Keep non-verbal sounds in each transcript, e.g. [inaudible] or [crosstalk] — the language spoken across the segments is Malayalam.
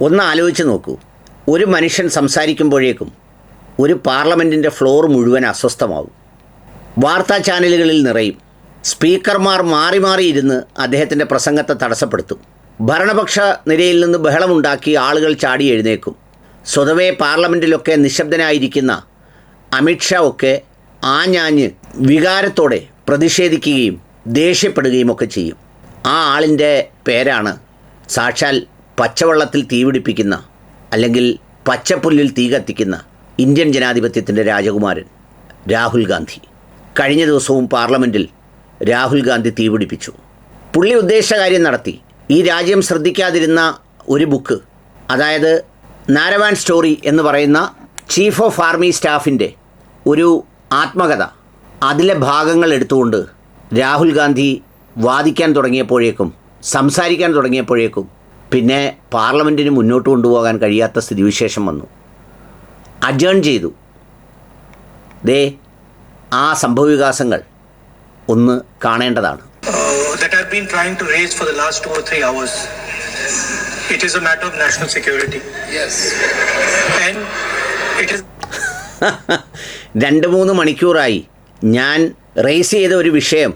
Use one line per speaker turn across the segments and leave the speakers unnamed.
ഒന്ന് ആലോചിച്ച് നോക്കൂ. ഒരു മനുഷ്യൻ സംസാരിക്കുമ്പോഴേക്കും ഒരു പാർലമെന്റിന്റെ ഫ്ലോർ മുഴുവൻ അസ്വസ്ഥമാവും. വാർത്താ ചാനലുകളിൽ നിറയും. സ്പീക്കർമാർ മാറി മാറി ഇരുന്ന് അദ്ദേഹത്തിന്റെ പ്രസംഗത്തെ തടസ്സപ്പെടുത്തും. ഭരണപക്ഷ നിരയിൽ നിന്ന് ബഹളമുണ്ടാക്കി ആളുകൾ ചാടി എഴുന്നേക്കും. സ്വതവേ പാർലമെന്റിലൊക്കെ നിശബ്ദനായിരിക്കുന്ന അമിത്ഷാ ഒക്കെ ആഞ്ഞാഞ്ഞ് വികാരത്തോടെ പ്രതിഷേധിക്കുകയും ദേഷ്യപ്പെടുകയും ഒക്കെ ചെയ്യും. ആ ആളിന്റെ പേരാണ് സാക്ഷാൽ പച്ചവെള്ളത്തിൽ തീപിടിപ്പിക്കുന്ന അല്ലെങ്കിൽ പച്ചപ്പുല്ലിൽ തീ കത്തിക്കുന്ന ഇന്ത്യൻ ജനാധിപത്യത്തിന്റെ രാജകുമാരൻ രാഹുൽ ഗാന്ധി. കഴിഞ്ഞ ദിവസവും പാർലമെന്റിൽ രാഹുൽ ഗാന്ധി തീപിടിപ്പിച്ചു പുള്ളി ഉദ്ദേശിച്ച കാര്യം നടത്തി. ഈ രാജ്യം ശ്രദ്ധിക്കാതിരുന്ന ഒരു ബുക്ക് അതായത് നാരവാൻ സ്റ്റോറി എന്ന് പറയുന്ന ചീഫ് ഓഫ് ആർമി സ്റ്റാഫിന്റെ ഒരു ആത്മകഥ. അതിലെ ഭാഗങ്ങൾ എടുത്തുകൊണ്ട് രാഹുൽ ഗാന്ധി വാദിക്കാൻ തുടങ്ങിയപ്പോഴേക്കും സംസാരിക്കാൻ തുടങ്ങിയപ്പോഴേക്കും പിന്നെ പാർലമെന്റിന് മുന്നോട്ട് കൊണ്ടുപോകാൻ കഴിയാത്ത സ്ഥിതിവിശേഷം വന്നു അജേൺ ചെയ്തു ദേ ആ സംഭവവികാസങ്ങൾ ഒന്ന് കാണേണ്ടതാണ്
uh, that I've been trying to raise for the last two or three hours. It is a matter of national security. Yes. And it is [laughs]
രണ്ട് മൂന്ന് മണിക്കൂറായി ഞാൻ റേസ് ചെയ്ത ഒരു വിഷയം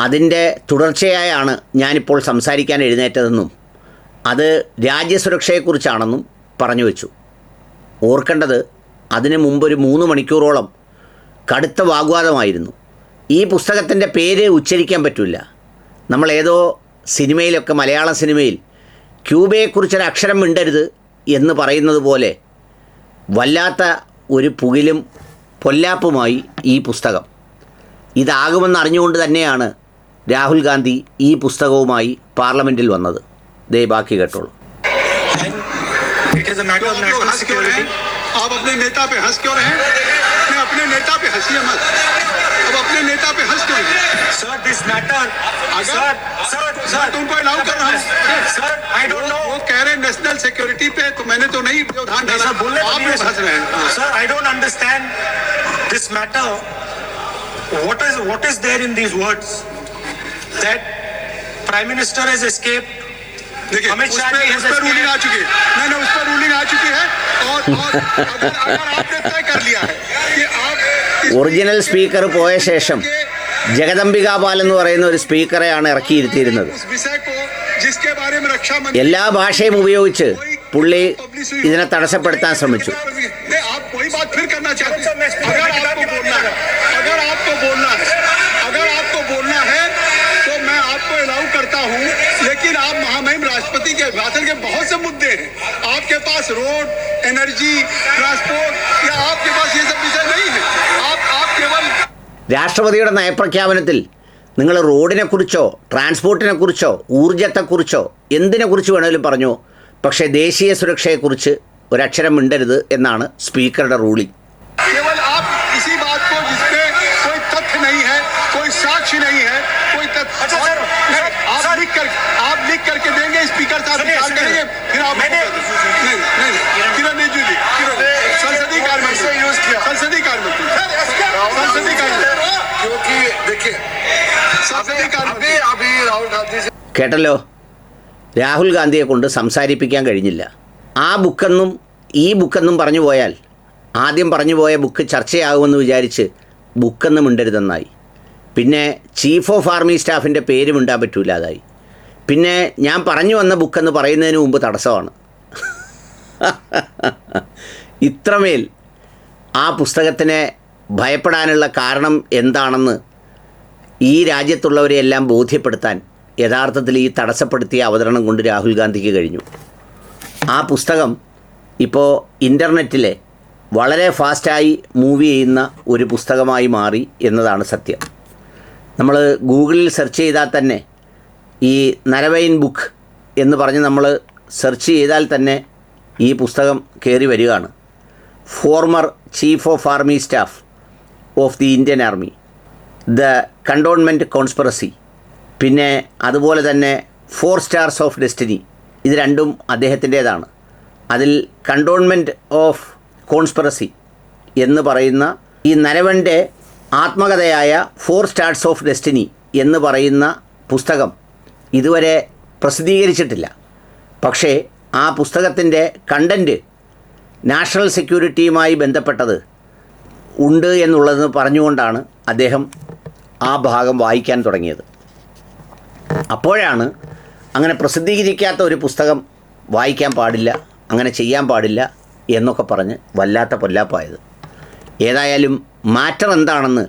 അതിന്റെ തുടർച്ചയായാണ് ഞാനിപ്പോൾ സംസാരിക്കാൻ എഴുന്നേറ്റതെന്നും അത് രാജ്യസുരക്ഷയെക്കുറിച്ചാണെന്നും പറഞ്ഞു വെച്ചു. ഓർക്കേണ്ടത് അതിന് മുമ്പൊരു മൂന്ന് മണിക്കൂറോളം കടുത്ത വാഗ്വാദമായിരുന്നു. ഈ പുസ്തകത്തിന്റെ പേര് ഉച്ചരിക്കാൻ പറ്റില്ല. നമ്മളേതോ സിനിമയിലൊക്കെ മലയാള സിനിമയിൽ ക്യൂബയെക്കുറിച്ചൊരു അക്ഷരം മിണ്ടരുത് എന്ന് പറയുന്നത് പോലെ വല്ലാത്ത ഒരു പുകിലും പൊല്ലാപ്പുമായി ഈ പുസ്തകം. ഇതാകുമെന്ന് അറിഞ്ഞുകൊണ്ട് തന്നെയാണ് രാഹുൽ ഗാന്ധി ഈ പുസ്തകവുമായി പാർലമെന്റിൽ വന്നത്. ദേ ബാക്കി കേട്ടോളൂ
and it is a matter of
आप लोग
national
हंस क्यों रहे
security.
हैं आप अपने नेता पे हंस क्यों रहे हैं नहीं, अपने नेता पे हंसिए मत अब अपने नेता पे हंस क्यों रहे हैं?
Sir, this matter.
अगर-
Sir, sir, sir.
मैं तो उनको अलाउ कर रहा हूँ
Sir, I don't
वो-
know.
वो कह रहे हैं नेशनल सिक्योरिटी पे तो मैंने तो नहीं व्यवधान
नहीं,
डाला
sir, बोलने तो
आप
दिए,
लोग हंस रहे हैं हाँ।
Sir, I don't understand this matter. What is what is there in these words that Prime Minister has escaped?
देखिए
अमित
उस
शाह
पर
जी
उस
has
पर रूलिंग आ
escaped.
चुकी है नहीं नहीं उस पर रूलिंग आ चुकी है और और अगर अगर आपने तय कर लिया है कि आप इस
ഒറിജിനൽ സ്പീക്കർ പോയ ശേഷം ജഗദംബികാപാൽ എന്ന് പറയുന്ന ഒരു സ്പീക്കറെയാണ് ഇറക്കിയിരുത്തിയിരുന്നത്
उस विषय को जिसके बारे में रक्षा मंत्री
എല്ലാ ഭാഷയും ഉപയോഗിച്ച് പുള്ളി ഇതിനെ തടസ്സപ്പെടുത്താൻ ശ്രമിച്ചു
नहीं, आप कोई बात लेकिन आप महामहिम राष्ट्रपति के अभिभाषण के बहुत से मुद्दे हैं आपके पास रोड एनर्जी ट्रांसपोर्ट या आपके पास ये सब विषय नहीं है आप आप केवल
രാഷ്ട്രപതിയുടെ നയപ്രഖ്യാപനത്തിൽ നിങ്ങൾ റോഡിനെക്കുറിച്ചോ ട്രാൻസ്പോർട്ടിനെക്കുറിച്ചോ ഊർജത്തെക്കുറിച്ചോ എന്തിനെക്കുറിച്ച് വേണമെങ്കിലും പറഞ്ഞു പക്ഷേ ദേശീയ സുരക്ഷയെക്കുറിച്ച് ഒരക്ഷരം മിണ്ടരുത് എന്നാണ് സ്പീക്കറുടെ റൂളിംഗ്
केवल
കേട്ടല്ലോ? രാഹുൽ ഗാന്ധിയെ കൊണ്ട് സംസാരിപ്പിക്കാൻ കഴിഞ്ഞില്ല. ആ ബുക്കെന്നും ഈ ബുക്കെന്നും പറഞ്ഞു പോയാൽ ആദ്യം പറഞ്ഞു പോയ ബുക്ക് ചർച്ചയാകുമെന്ന് വിചാരിച്ച് ബുക്കെന്നും മിണ്ടരുതെന്നായി. പിന്നെ ചീഫ് ഓഫ് ആർമി സ്റ്റാഫിന്റെ പേര് മിണ്ടാൻ പറ്റൂലാതായി. പിന്നെ ഞാൻ പറഞ്ഞു വന്ന ബുക്കെന്ന് പറയുന്നതിന് മുമ്പ് തടസ്സമാണ്. ഇത്രമേൽ ആ പുസ്തകത്തിനെ ഭയപ്പെടാനുള്ള കാരണം എന്താണെന്ന് ഈ രാജ്യത്തുള്ളവരെയെല്ലാം ബോധ്യപ്പെടുത്താൻ യഥാർത്ഥത്തിൽ ഈ തടസ്സപ്പെടുത്തിയ അവതരണം കൊണ്ട് രാഹുൽ ഗാന്ധിക്ക് കഴിഞ്ഞു. ആ പുസ്തകം ഇപ്പോൾ ഇന്റർനെറ്റിലെ വളരെ ഫാസ്റ്റായി മൂവ് ചെയ്യുന്ന ഒരു പുസ്തകമായി മാറി എന്നതാണ് സത്യം. നമ്മൾ ഗൂഗിളിൽ സെർച്ച് ചെയ്താൽ തന്നെ ഈ നരവൈൻ ബുക്ക് എന്ന് പറഞ്ഞ് നമ്മൾ സെർച്ച് ചെയ്താൽ തന്നെ ഈ പുസ്തകം കയറി വരികയാണ്. Former chief of army staff of the Indian army. The cantonment conspiracy പിന്നെ അതുപോലെ തന്നെ ഫോർ സ്റ്റാർസ് ഓഫ് ഡെസ്റ്റിനി ഇത് രണ്ടും അദ്ദേഹത്തിന്റേതാണ്. അതിൽ കണ്ടോൺമെന്റ് ഓഫ് കോൺസ്പിറസി എന്ന് പറയുന്ന ഈ നരവന്റെ ആത്മകഥയായ ഫോർ സ്റ്റാർസ് ഓഫ് ഡെസ്റ്റിനി എന്ന് പറയുന്ന പുസ്തകം ഇതുവരെ പ്രസിദ്ധീകരിച്ചിട്ടില്ല. പക്ഷേ ആ പുസ്തകത്തിന്റെ കണ്ടന്റ് നാഷണൽ സെക്യൂരിറ്റിയുമായി ബന്ധപ്പെട്ടത് ഉണ്ട് എന്നുള്ളത് പറഞ്ഞുകൊണ്ടാണ് അദ്ദേഹം ആ ഭാഗം വായിക്കാൻ തുടങ്ങിയത് അപ്പോഴാണ് അങ്ങനെ പ്രസിദ്ധീകരിക്കാത്ത ഒരു പുസ്തകം വായിക്കാൻ പാടില്ല അങ്ങനെ ചെയ്യാൻ പാടില്ല എന്നൊക്കെ പറഞ്ഞ് വല്ലാത്ത പൊല്ലാപ്പായത് ഏതായാലും മാറ്റർ എന്താണെന്ന്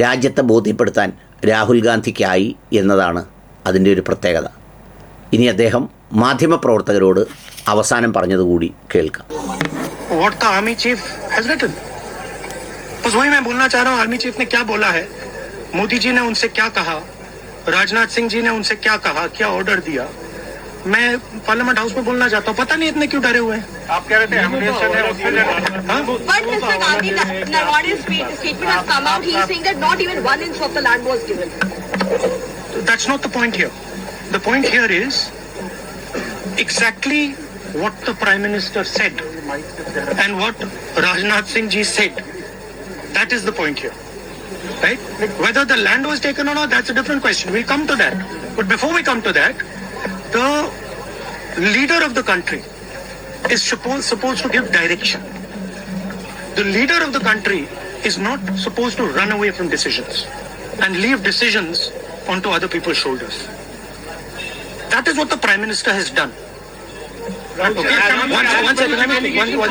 രാജ്യത്തെ ബോധ്യപ്പെടുത്താൻ രാഹുൽ ഗാന്ധിക്കായി എന്നതാണ് അതിൻ്റെ ഒരു പ്രത്യേകത ഇനി അദ്ദേഹം മാധ്യമപ്രവർത്തകരോട് അവസാനം പറഞ്ഞതുകൂടി കേൾക്കാം
what the army chief has written. बस वही मैं बोलना चाह रहा हूँ आर्मी चीफ ने क्या बोला है मोदी जी ने उनसे क्या कहा? राजनाथ सिंह जी ने उनसे क्या कहा? क्या ऑर्डर दिया? मैं पार्लियामेंट हाउस में बोलना चाहता हूँ। पता नहीं इतने क्यों डरे हुए हैं। आप कह रहे थे that's not the point here the point here is exactly what the prime minister set and what Rajnath हाँ? Singh ji set that is the point here Right? Whether the land was taken or not, that's a different question. We'll come to that. But before we come to that, the leader of the country is supposed, supposed to give direction. The leader of the country is not supposed to run away from decisions and leave decisions onto other people's shoulders. That is what the Prime Minister has done. One, second, let me. One, one,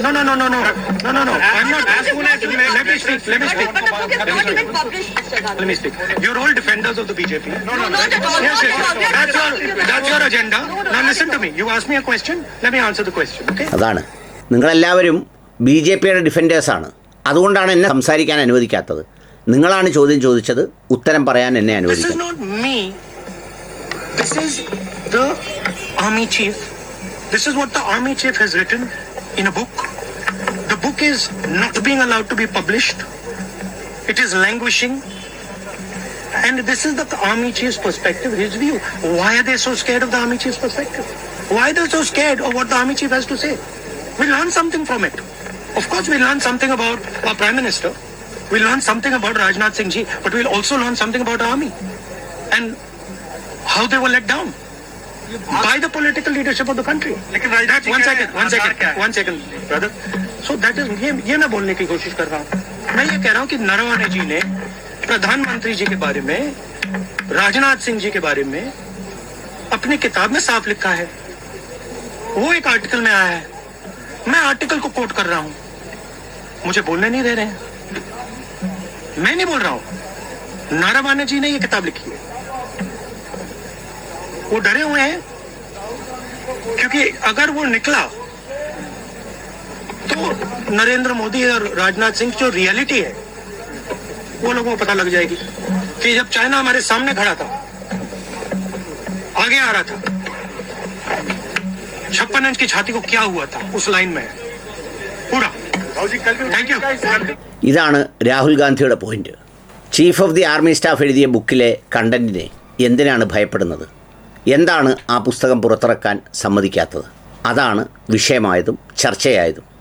no, no, no, no, no, no, no, no. I'm not. asking, Let me speak. Let me speak. Let me speak. You're all defenders of the BJP. No,
No, no.
Yes, yes. That's your, that's your agenda.
No, no,
Now listen to me. You ask me a question. Let me answer the question. Okay.
അതാണ് നിങ്ങളെല്ലാവരും ബി ജെ പിയുടെ ഡിഫൻഡേഴ്സാണ് അതുകൊണ്ടാണ് എന്നെ സംസാരിക്കാൻ അനുവദിക്കാത്തത് നിങ്ങളാണ് ചോദ്യം ചോദിച്ചത് ഉത്തരം പറയാൻ എന്നെ
This This is the army chief. This is what the army chief has written in a book. The book is not being allowed to be published. It is languishing. And this is the army chief's perspective, his view. Why are they so scared of the army chief's perspective? Why are they so scared of what the army chief has to say? We learn something from it. Of course, we learn something about our prime minister. We learn something about Rajnath Singh ji, but we'll also learn something about our army and how they were let down? By the political leadership of the country. That, one second, one second, one second, brother. So that is ये ये मैं बोलने की कोशिश कर रहा हूँ। मैं ये कह रहा हूँ कि नरवणे जी ने प्रधानमंत्री जी के बारे में राजनाथ सिंह जी के बारे में अपनी किताब में साफ़ लिखा है। वो एक आर्टिकल में आया है। मैं आर्टिकल को कोट कर रहा हूँ। मुझे बोलने नहीं दे रहे हैं। मैं नहीं बोल रहा हूँ। नारावाने जी ने ये किताब लिखी है। वो डरे हुए हैं क्योंकि अगर वो निकला तो नरेंद्र मोदी और राजनाथ सिंह जो रियलिटी है वो लोगों को पता लग जाएगी कि जब चाइना हमारे सामने खड़ा था आगे आ रहा था छप्पन इंच की छाती को क्या हुआ था उस लाइन में पूरा थैंक यू
ഇതാണ് രാഹുൽ ഗാന്ധിയുടെ point chief of the army staff എഴുതിയ ബുക്കിലെ കണ്ടന്റിനെ എന്തിനാണ് ഭയപ്പെടുന്നത് എന്താണ് ആ പുസ്തകം പുറത്തിറക്കാൻ സമ്മതിക്കാത്തത്? അതാണ് വിഷയമായതും ചർച്ചയായതും.